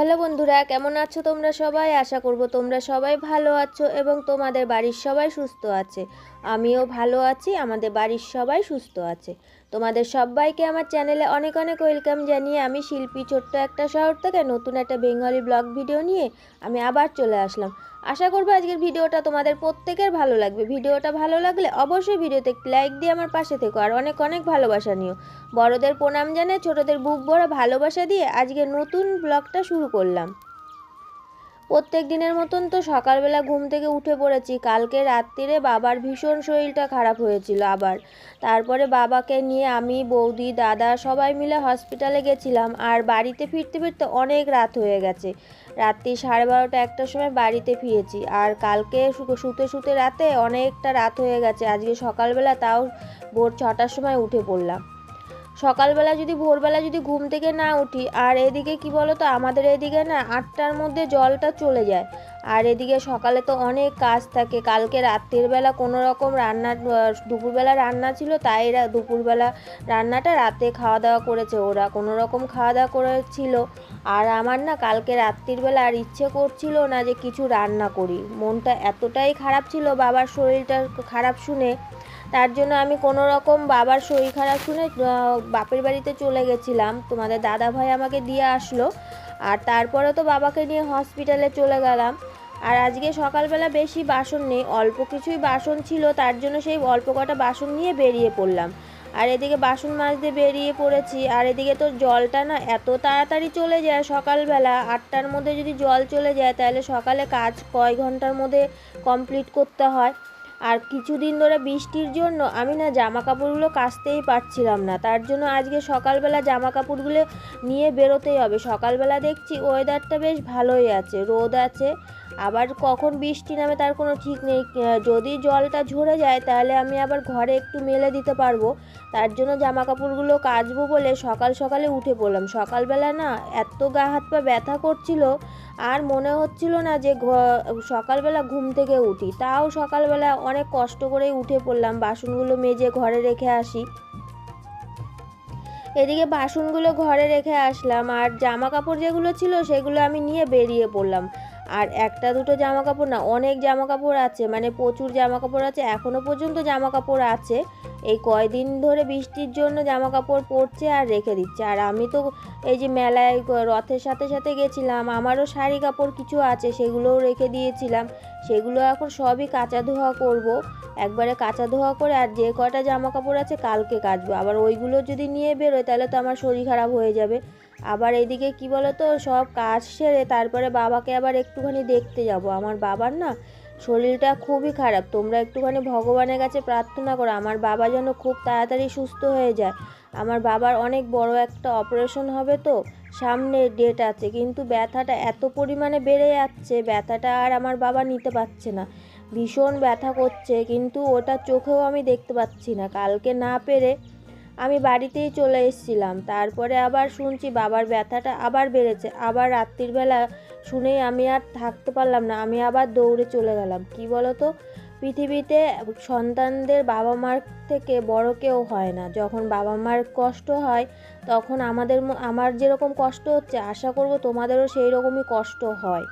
Hello বন্ধুরা, কেমন আছো তোমরা সবাই? আশা করব তোমরা সবাই ভালো আছো এবং তোমাদের বাড়ির সবাই সুস্থ আছে। আমিও ভালো আছি, আমাদের বাড়ির সবাই সুস্থ আছে। তোমাদের সবাইকে আমার চ্যানেলে অনেক অনেক ওয়েলকাম জানিয়ে আমি শিল্পী ছোট্ট একটা শহর থেকে নতুন একটা বেঙ্গলি ব্লগ ভিডিও নিয়ে আমি আবার চলে আসলাম। আশা করব আজকের ভিডিওটা তোমাদের প্রত্যেকের ভালো লাগবে। ভিডিওটা ভালো লাগলে অবশ্যই ভিডিওতে একটি লাইক দিয়ে আমার পাশে থেকো আর অনেক অনেক ভালোবাসা নিও। বড়দের প্রণাম জানে ছোটদের বুক ভরা ভালোবাসা দিয়ে আজকে নতুন ব্লগটা শুরু করলাম। প্রত্যেক দিনের মতন তো সকালবেলা ঘুম থেকে উঠে পড়েছি। কালকে রাত্রিরে বাবার ভীষণ শরীরটা খারাপ হয়েছিল আবার। তারপরে বাবাকে নিয়ে আমি, বৌদি, দাদা সবাই মিলে হসপিটালে গেছিলাম। আর বাড়িতে ফিরতে ফিরতে অনেক রাত হয়ে গেছে। রাত্রি সাড়ে বারোটা একটার সময় বাড়িতে ফিরেছি। আর কালকে শুতে শুতে রাতে অনেকটা রাত হয়ে গেছে। আজকে সকালবেলা তাও ভোর ছটার সময় উঠে পড়লাম। সকালবেলা যদি ভোরবেলা যদি ঘুম থেকে না উঠি, আর এদিকে কি বলো তো আমাদের এদিকে না আটটার মধ্যে জলটা চলে যায়। আর এদিকে সকালে তো অনেক কাজ থাকে। কালকে রাত্রির বেলা কোনো রকম রান্না দুপুরবেলা রান্না ছিল, তাই দুপুরবেলা রান্নাটা রাতে খাওয়া দাওয়া করেছে ওরা। কোনো রকম খাওয়া দাওয়া করেছিল। আর আমার না কালকে রাত্রির বেলা আর ইচ্ছে করছিল না যে কিছু রান্না করি। মনটা এতটাই খারাপ ছিল, বাবার শরীরটা খারাপ শুনে তার জন্য আমি কোনো রকম বাবার শরীর খারাপ শুনে বাপের বাড়িতে চলে গেছিলাম। তোমাদের দাদা ভাই আমাকে দিয়ে আসলো। আর তারপরে তো বাবাকে নিয়ে হসপিটালে চলে গেলাম। আর আজকে সকালবেলা বেশি বাসন নেই, অল্প কিছুই বাসন ছিল, তার জন্য সেই অল্প কটা বাসন নিয়ে বেরিয়ে পড়লাম। আর এদিকে বাসন মাজতে বেরিয়ে পড়েছি, আর এদিকে তো জলটা না এত তাড়াতাড়ি চলে যায় সকালবেলা। আটটার মধ্যে যদি জল চলে যায়, তাহলে সকালে কাজ কয় ঘণ্টার মধ্যে কমপ্লিট করতে হয়? আর কিছুদিন ধরে বৃষ্টির জন্য আমি না জামা কাপড়গুলো কাচতেই পারছিলাম না। তার জন্য আজকে সকালবেলা জামা কাপড়গুলো নিয়ে বেরোতেই হবে। সকালবেলা দেখছি ওয়েদারটা বেশ ভালোই আছে, রোদ আছে আবার কখন বৃষ্টি নামে তার কোনো ঠিক নেই। যদি জলটা ঝরে যায়, তাহলে আমি আবার ঘরে একটু মেলে দিতে পারব। তার জন্য জামা কাপড়গুলো কাচবো বলে সকাল সকালে উঠে পড়লাম। সকালবেলা না এত গা হাত পা ব্যথা করছিল, আর মনে হচ্ছিল না যে সকালবেলা ঘুম থেকে উঠি। তাও সকালবেলা অনেক কষ্ট করেই উঠে পড়লাম, বাসনগুলো মেজে ঘরে রেখে আসি। এদিকে বাসনগুলো ঘরে রেখে আসলাম, আর জামা কাপড় যেগুলো ছিল সেগুলো আমি নিয়ে বেরিয়ে পড়লাম। আর একটা দুটো জামা কাপড় না, অনেক জামা কাপড় আছে মানে প্রচুর জামা কাপড় আছে এখনও পর্যন্ত জামা কাপড় আছে। এই কয়দিন ধরে বৃষ্টির জন্য জামা কাপড় পরছে আর রেখে দিচ্ছে। আর আমি তো এই যে মেলায় রথের সাথে সাথে গেছিলাম, আমারও শাড়ি কাপড় কিছু আছে, সেগুলোও রেখে দিয়েছিলাম। সেগুলো এখন সবই কাঁচা ধোয়া করব। একবারে কাঁচা ধোয়া করে আর যে কটা জামা কাপড় আছে কালকে কাচবো। আবার ওইগুলো যদি নিয়ে বেরোয়, তাহলে তো আমার শরীর খারাপ হয়ে যাবে। আবার এদিকে কি বলো তো সব কাজ সেরে তারপরে বাবাকে আবার একটুখানি দেখতে যাব। আমার বাবার না শরীরটা খুবই খারাপ। তোমরা একটুখানি ভগবানের কাছে প্রার্থনা করো, আমার বাবা যেন খুব তাড়াতাড়ি সুস্থ হয়ে যায়। আমার বাবার অনেক বড় একটা অপারেশন হবে তো, সামনে ডেট আছে, কিন্তু ব্যথাটা এত পরিমাণে বেড়ে যাচ্ছে, ব্যথাটা আর আমার বাবা নিতে পারছে না। ভীষণ ব্যথা করছে, কিন্তু ওটা চোখেও আমি দেখতে পাচ্ছি না। কালকে না পেরে আমি বাড়িতেই চলে এসেছিলাম। তারপরে আবার শুনছি বাবার ব্যথাটা আবার বেড়েছে। আবার রাত্রির বেলা শুনেই আমি আর থাকতে পারলাম না। আমি আবার দৌড়ে চলে গেলাম। কি বলো তো পৃথিবীতে সন্তানদের বাবা মার থেকে বড় কেউ হয় না। যখন বাবা মার কষ্ট হয়, তখন আমাদের আমার যেরকম কষ্ট হচ্ছে, আশা করব তোমাদেরও সেই রকমই কষ্ট হয়।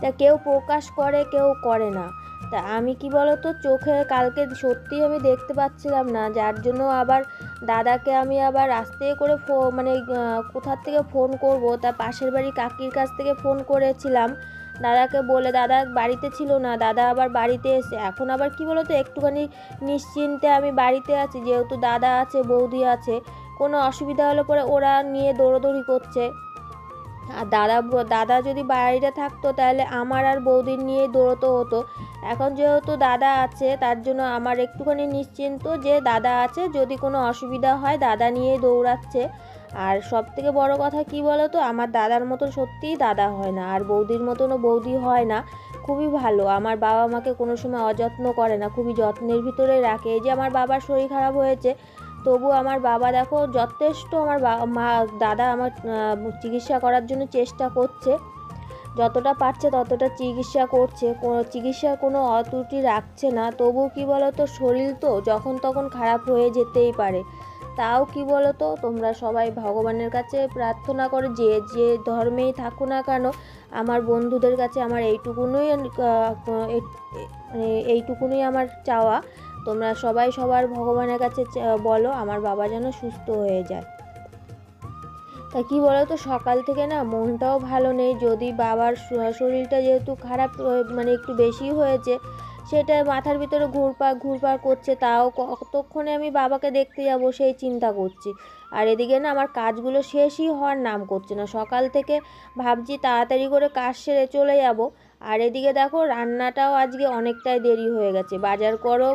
তা কেউ প্রকাশ করে, কেউ করে না। তা আমি কি বলতো, চোখে কালকে সত্যিই আমি দেখতে পাচ্ছিলাম না, যার জন্য আবার দাদাকে আমি আবার রাস্তে করে ফো মানে কোথার থেকে ফোন করব, তা পাশের বাড়ি কাকির কাছ থেকে ফোন করেছিলাম। দাদাকে বলে, দাদা বাড়িতে ছিল না, দাদা আবার বাড়িতে এসে এখন আবার কি বলতো, একটুখানি নিশ্চিন্তে আমি বাড়িতে আছি, যেহেতু দাদা আছে, বৌদি আছে, কোনো অসুবিধা হলে পরে ওরা নিয়ে দৌড়োদৌড়ি করছে। আর দাদা দাদা যদি বাইরে থাকতো তাহলে আমার আর বৌদির নিয়ে দৌড়তে হতো। এখন যেহেতু দাদা আছে, তার জন্য আমার একটুখানি নিশ্চিন্ত যে দাদা আছে, যদি কোনো অসুবিধা হয় দাদা নিয়ে দৌড়াচ্ছে। আর সব থেকে বড় কথা কি বলো তো আমার দাদার মতন সত্যিই দাদা হয় না, আর বৌদির মতনও বৌদি হয় না। খুবই ভালো, আমার বাবা মাকে কোনো সময় অযত্ন করে না, খুবই যত্নের ভিতরে রাখে। এই যে আমার বাবার শরীর খারাপ হয়েছে তবু আমার বাবা দেখো যথেষ্ট আমার মা, দাদা আমার চিকিৎসা করার জন্য চেষ্টা করছে। যতটা পারছে ততটা চিকিৎসা করছে। চিকিৎসার কোনো অত্রুটি রাখছে না। তবু কি বলো তো শরীর তো যখন তখন খারাপ হয়ে যেতেই পারে। তাও কি বলো তো তোমরা সবাই ভগবানের কাছে প্রার্থনা করে, যে যে ধর্মেই থাকো না কেন, আমার বন্ধুদের কাছে আমার এইটুকুনই মানে এইটুকুনই আমার চাওয়া। তোমরা সবাই সবার ভগবানের কাছে বলো, আমার বাবা যেন সুস্থ হয়ে যায়। তা কী বলো তো সকাল থেকে না মনটাও ভালো নেই। যদি বাবার শরীরটা যেহেতু খারাপ মানে একটু বেশি হয়েছে, সেটা মাথার ভিতরে ঘুরপাক ঘুরপাক করছে, তাও কতক্ষণে আমি বাবাকে দেখতে যাব সেই চিন্তা করছি। আর এদিকে না আমার কাজগুলো শেষই হওয়ার নাম করছে না। সকাল থেকে ভাবছি তাড়াতাড়ি করে কাজ সেরে চলে যাব। আর এদিকে দেখো, রান্নাটাও আজকে অনেকটাই দেরি হয়ে গেছে। বাজার করো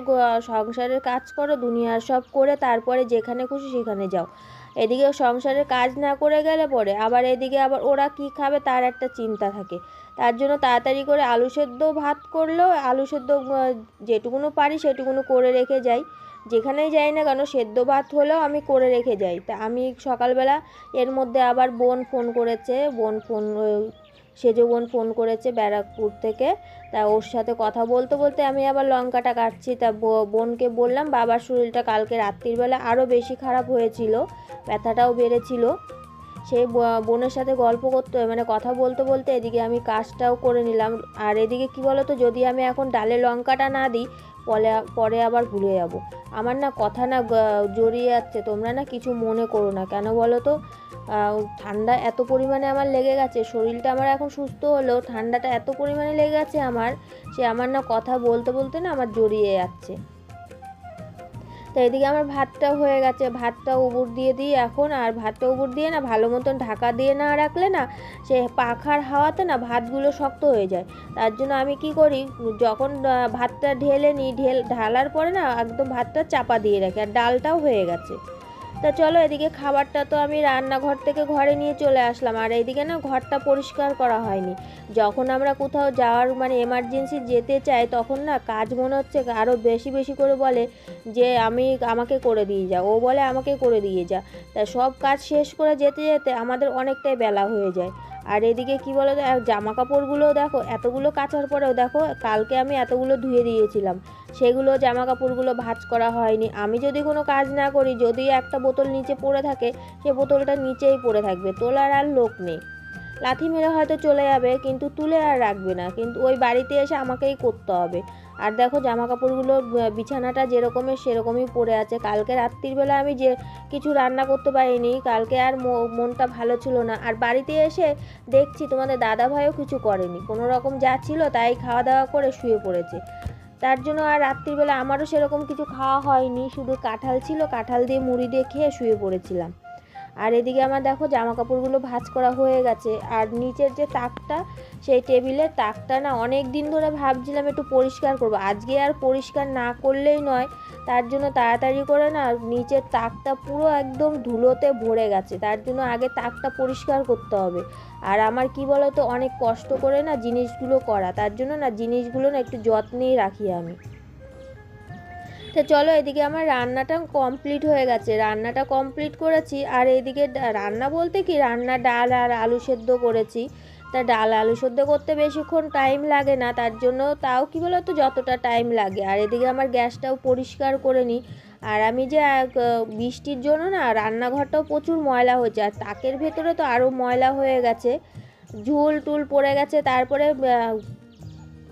সংসারের কাজ করো, দুনিয়ার সব করে তারপরে যেখানে খুশি সেখানে যাও। এদিকে সংসারের কাজ না করে গেলে পরে আবার এদিকে আবার ওরা কি খাবে তার একটা চিন্তা থাকে। তার জন্য তাড়াতাড়ি করে আলু সেদ্ধ ভাত করলেও আলু সেদ্ধ যেটুকুনো পারি সেটুকুনো করে রেখে যাই। যেখানেই যাই না কেন, সেদ্ধ ভাত হলেও আমি করে রেখে যাই। তা আমি সকালবেলা এর মধ্যে আবার বোন ফোন করেছে, বোন ফোন সেজো বোন ফোন করেছে ব্যারাকপুর থেকে, তা ওর সাথে কথা বলতে বলতে আমি আবার লঙ্কাটা কাটছি। তা বোনকে বললাম, বাবার শরীরটা কালকে রাত্রিবেলা আরও বেশি খারাপ হয়েছিল, ব্যথাটাও বেড়েছিল। সেই বোনের সাথে গল্প করতে মানে কথা বলতে বলতে এদিকে আমি কাজটাও করে নিলাম। আর এদিকে কি বলো তো যদি আমি এখন ডালে লঙ্কাটা না দিই পরে পরে আবার ভুলে যাব। আমার না কথা না জড়িয়ে যাচ্ছে, তোমরা না কিছু মনে করো না। কেন বলো তো ঠান্ডা এত পরিমাণে আমার লেগে গেছে, শরীরটা আমার এখন সুস্থ হলেও ঠান্ডাটা এত পরিমাণে লেগে গেছে আমার, সে আমার না কথা বলতে বলতে না আমার জড়িয়ে যাচ্ছে। তো এদিকে আমার ভাতটা হয়ে গেছে, ভাতটা উবুর দিয়ে দিই এখন, আর ভাতটা উবুর দিয়ে না ভালো মতন ঢাকা দিয়ে না রাখলে না সে পাখার হাওয়াতে না ভাতগুলো শক্ত হয়ে যায়। তার জন্য আমি কি করি, যখন ভাতটা ঢেলে নিই, ঢেল, ঢালার পরে না একদম ভাতটা চাপা দিয়ে রাখি, আর ডালটাও হয়ে গেছে। তা চলো এদিকে খাবারটা তো আমি রান্নাঘর থেকে ঘরে নিয়ে চলে আসলাম। আর এদিকে না ঘরটা পরিষ্কার করা হয়নি। যখন আমরা কোথাও যাওয়ার মানে এমার্জেন্সি যেতে চাই, তখন না কাজ মনে হচ্ছে আরও বেশি বেশি করে বলে যে আমি আমাকে করে দিয়ে যা। ও বলে আমাকে করে দিয়ে যা। তা সব কাজ শেষ করে যেতে যেতে আমাদের অনেকটাই বেলা হয়ে যায়। আর এদিকে কি বলো জামা কাপড়গুলো দেখো, এতগুলো কাচার পরেও দেখো, কালকে আমি এতগুলো ধুয়ে দিয়েছিলাম। সেগুলো জামা কাপড়গুলো ভাজ করা হয়নি। আমি যদি কোনো কাজ না করি, যদি একটা বোতল নিচে পড়ে থাকে, সে বোতলটা নিচেই পড়ে থাকবে, তোলার আর লোক নেই। লাথি মেরে হয়তো চলে যাবে, কিন্তু তুলে আর রাখবে না। কিন্তু ওই বাড়িতে এসে আমাকেই করতে হবে। আর দেখো জামা কাপড়গুলো বিছানাটা যেরকমের সেরকমই পড়ে আছে। কালকে রাত্রিবেলা আমি যে কিছু রান্না করতে পারিনি, কালকে আর মনটা ভালো ছিল না। আর বাড়িতে এসে দেখছি তোমাদের দাদা ভাইও কিছু করেনি। কোনো রকম যা ছিল তাই খাওয়া দাওয়া করে শুয়ে পড়েছে। তার জন্য আর রাত্রিবেলা আমারও সেরকম কিছু খাওয়া হয়নি। শুধু কাঁঠাল ছিল, কাঁঠাল দিয়ে মুড়ি দিয়ে খেয়ে শুয়ে পড়েছিলাম। আর এদিকে আমার দেখো জামা কাপড়গুলো ভাঁজ করা হয়ে গেছে। আর নিচের যে তাকটা, সেই টেবিলের তাকটা না অনেক দিন ধরে ভাবছিলাম একটু পরিষ্কার করব। আজকে আর পরিষ্কার না করলেই নয়, তার জন্য তাড়াতাড়ি করে না নিচের তাকটা পুরো একদম ধুলোতে ভরে গেছে। তার জন্য আগে তাকটা পরিষ্কার করতে হবে। আর আমার কি বলো তো অনেক কষ্ট করে না জিনিসগুলো করা। তার জন্য না জিনিসগুলো না একটু যত্নেই রাখি আমি। তো চলো এদিকে আমার রান্নাটা কমপ্লিট হয়ে গেছে। রান্নাটা কমপ্লিট করেছি আর এদিকে রান্না বলতে কি? রান্না ডাল আর আলু সেদ্ধ করেছি। তা ডাল আলু সেদ্ধ করতে বেশিক্ষণ টাইম লাগে না, তার জন্য তাও কি বলো তো যতটা টাইম লাগে। আর এদিকে আমার গ্যাসটাও পরিষ্কার করে নিই। আর আমি যে বৃষ্টির জন্য না রান্নাঘরটাও প্রচুর ময়লা হয়েছে। আর তাকের ভেতরে তো আরও ময়লা হয়ে গেছে। ঝুল টুল পড়ে গেছে। তারপরে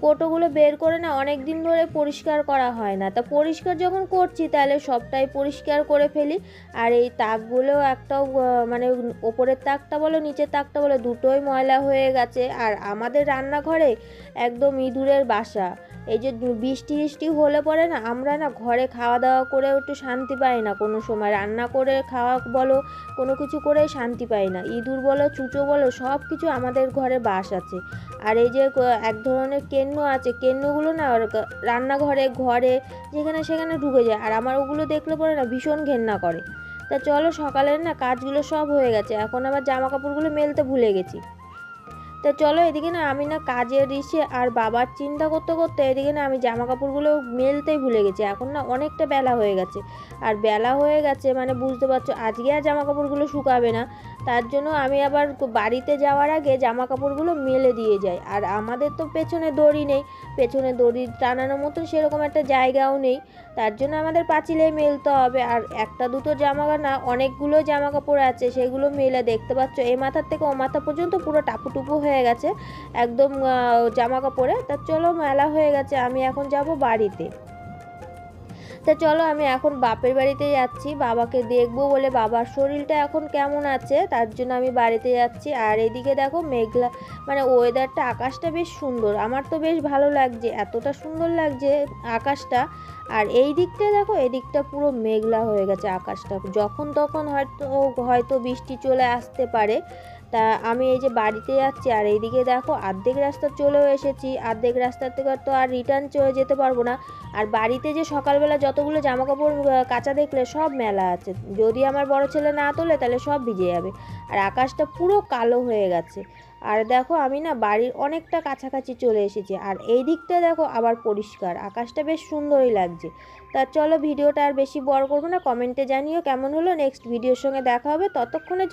কোটোগুলো বের করে না অনেক দিন ধরে পরিষ্কার করা হয় না। তা পরিষ্কার যখন করছি, তাহলে সবটাই পরিষ্কার করে ফেলি। আর এই তাকগুলো একটাও মানে ওপরের তাকটা বলো, নিচের তাকটা বলো, দুটোই ময়লা হয়ে গেছে। আর আমাদের রান্নাঘরে একদম ইঁদুরের বাসা। এই যে বৃষ্টি বৃষ্টি হলে পরে না, আমরা না ঘরে খাওয়া দাওয়া করেও একটু শান্তি পাই না। কোনো সময় রান্না করে খাওয়া বলো, কোনো কিছু করেই শান্তি পাই না। ইঁদুর বলো, চুচো বলো সব কিছু আমাদের ঘরে বাস আছে। আর এই যে এক ধরনের কেন্ন আছে কেন্নগুলো না রান্নাঘরে, ঘরে, যেখানে সেখানে ঢুকে যায়। আর আমার ওগুলো দেখলে পরে না ভীষণ ঘেন্না করে। তা চলো সকালের না কাজগুলো সব হয়ে গেছে, এখন আবার জামা কাপড়গুলো মেলতে ভুলে গেছি। তা চলো এদিকে না আমি না কাজের ইসে আর বাবার চিন্তা করতে করতে এদিকে না আমি জামা কাপড়গুলো মেলতেই ভুলে গেছি। এখন না অনেকটা বেলা হয়ে গেছে। আর বেলা হয়ে গেছে মানে বুঝতে পারছ, আজকে আর জামা কাপড়গুলো শুকাবে না। তার জন্য আমি আবার বাড়িতে যাওয়ার আগে জামা কাপড়গুলো মেলে দিয়ে যাই। আর আমাদের তো পেছনে দড়ি নেই। পেছনে দড়ি টানানোর মতন সেরকম একটা জায়গাও নেই। তার জন্য আমাদের পাঁচিলে মেলতে হবে। আর একটা দুটো জামা না অনেকগুলো জামা কাপড় আছে, সেগুলো মেলে দেখতে পাচ্ছ। এই মাথার থেকে ও মাথা পর্যন্ত পুরো টাপুটুপু হয়ে গেছে। একদম জামা কাপড়ে তা চলো, মেলা হয়ে গেছে। আমি এখন যাব বাড়িতে। তা চলো আমি এখন বাপের বাড়িতে যাচ্ছি। বাবাকে দেখব বলে বাবার শরীরটা এখন কেমন আছে, তার জন্য আমি বাড়িতে যাচ্ছি। আর এদিকে দেখো মেঘলা মানে ওয়েদারটা আকাশটা বেশ সুন্দর। আমার তো বেশ ভালো লাগছে, এতটা সুন্দর লাগছে আকাশটা। আর এই দিকটা দেখো এদিকটা পুরো মেঘলা হয়ে গেছে আকাশটা। যখন তখন হয়তো হয়তো বৃষ্টি চলে আসতে পারে। তা আমি এই যে বাড়িতে যাচ্ছি আর এইদিকে দেখো অর্ধেক রাস্তা চলেও এসেছি। অর্ধেক রাস্তা থেকে তো আর রিটার্ন চলে যেতে পারব না। আর বাড়িতে যে সকালবেলা যতগুলো জামা কাপড় কাঁচা দেখলে সব মেলা আছে। যদি আমার বড় ছেলে না তোলে তাহলে সব ভিজে যাবে। আর আকাশটা পুরো কালো হয়ে গেছে। আর দেখো আমি না বাড়ির অনেকটা কাছাকাছি চলে এসেছি। আর এই দিকটা দেখো আবার পরিষ্কার। আকাশটা বেশ সুন্দরই লাগছে। তা চলো ভিডিওটা আর বেশি বড় করব না। কমেন্টে জানিও কেমন হলো। নেক্সট ভিডিওর সঙ্গে দেখা হবে। ততক্ষণে